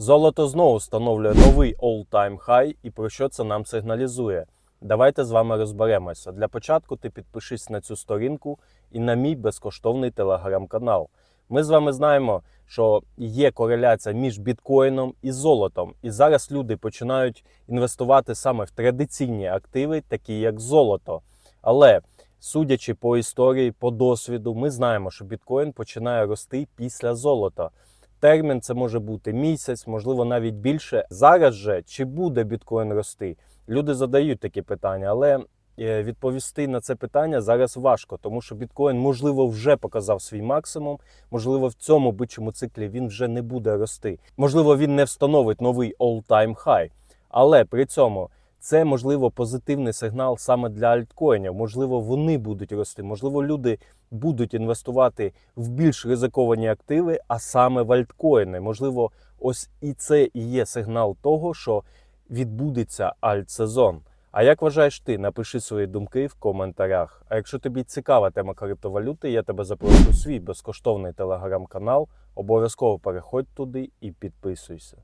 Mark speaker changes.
Speaker 1: Золото знову встановлює новий all-time high і про що це нам сигналізує. Давайте з вами розберемося. Для початку ти підпишись на цю сторінку і на мій безкоштовний телеграм-канал. Ми з вами знаємо, що є кореляція між біткоїном і золотом. І зараз люди починають інвестувати саме в традиційні активи, такі як золото. Але судячи по історії, по досвіду, ми знаємо, що біткоін починає рости після золота. Термін це може бути місяць, можливо, навіть більше. Зараз же чи буде біткоін рости? Люди задають такі питання, але е, відповісти на це питання зараз важко, тому що біткоін, можливо, вже показав свій максимум. Можливо, в цьому бичому циклі він вже не буде рости. Можливо, він не встановить новий all-time high. Але при цьому це можливо позитивний сигнал саме для альткоїнів. Можливо, вони будуть рости. Можливо, люди будуть інвестувати в більш ризиковані активи, а саме в альткоїни. Можливо, ось і це і є сигнал того, що відбудеться альтсезон. А як вважаєш ти? Напиши свої думки в коментарях. А якщо тобі цікава тема криптовалюти, я тебе запрошую у свій безкоштовний телеграм-канал. Обов'язково переходь туди і підписуйся.